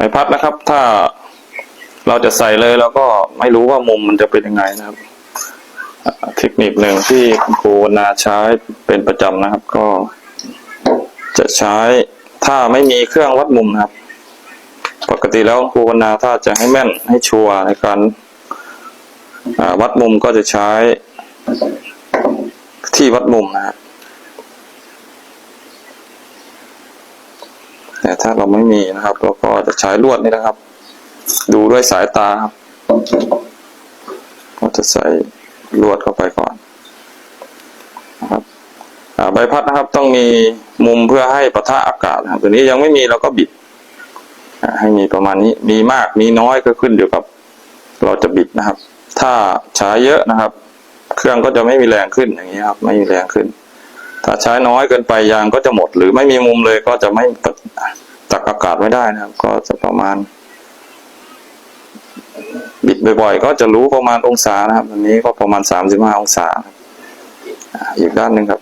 ใบพัดนะครับ ถ้าเราจะใส่เลยเราก็ไม่รู้ว่ามุมมันจะเป็นยังไงนะครับ เทคนิคหนึ่งที่คุณครูนาใช้เป็นประจำนะครับ ก็ จะใช้ถ้าไม่มีเครื่องวัดมุมนะครับ ปกติแล้วคุณครูนาถ้าจะให้แม่นให้ชัวร์ในการวัดมุมก็จะใช้ที่วัดมุมนะครับ แต่ถ้าเราไม่มีนะครับ เราก็จะใช้ลวดนี่นะครับ ดูด้วยสายตาครับก็จะใส่ลวดเข้าไปก่อนนะครับใบพัดนะครับต้องมีมุมเพื่อให้ปะทะอากาศครับตัวนี้ยังไม่มีเราก็บิดให้มีประมาณนี้มีมากมีน้อยก็ขึ้นอยู่กับ เราจะบิดนะครับ ถ้าใช้เยอะนะครับ เครื่องก็จะไม่มีแรงขึ้นอย่างนี้ครับ ไม่มีแรงขึ้น ถ้าใช้น้อยเกินไปยางก็จะหมด หรือไม่มีมุมเลยก็จะไม่ตักตักอากาศไม่ได้นะครับ ก็จะประมาณ บิดบ่อยๆ ก็จะรู้ประมาณองศานะครับอันนี้ก็ประมาณสามสิบห้าองศาอีกด้านหนึ่งครับ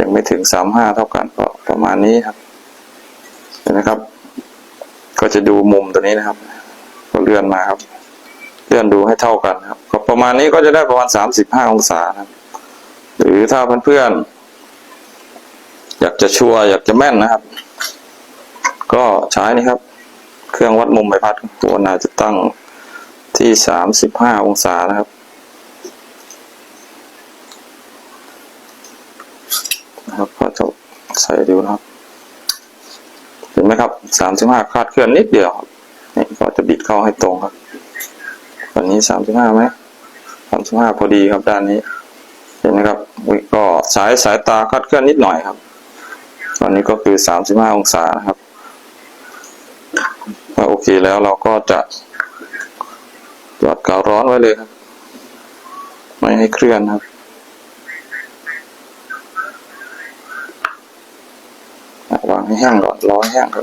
ยังไม่ถึงสามห้าเท่ากันก็ประมาณนี้ครับเห็นไหมครับ ก็จะดูมุมตัวนี้นะครับ ก็เลื่อนมาครับ เลื่อนดูให้เท่ากันครับก็ประมาณนี้ก็จะได้ประมาณสามสิบห้าองศาครับ หรือถ้าเพื่อนๆอยากจะชัวร์อยากจะแม่นนะครับ ก็ใช้นี่ครับ เครื่องวัดมุมใบพัดตัวนาจะตั้งที่สามสิบห้าองศานะครับ นะครับก็จะใส่ดูนะครับ เห็นไหมครับสามสิบห้าคาดเคลื่อนนิดเดียวนี่ก็จะบิดเข้าให้ตรงครับตอนนี้สามสิบห้าไหมสามสิบห้าพอดีครับด้านนี้ เห็นไหมครับก็สายสายตาคาดเคลื่อนนิดหน่อยครับ ตอนนี้ก็คือสามสิบห้าองศานะครับ เคแล้วเราก็จะจอดกาวร้อนไว้เลยครับ ไม่ให้เคลื่อนครับวางให้แห้งก่อนร้อนแห้งครับ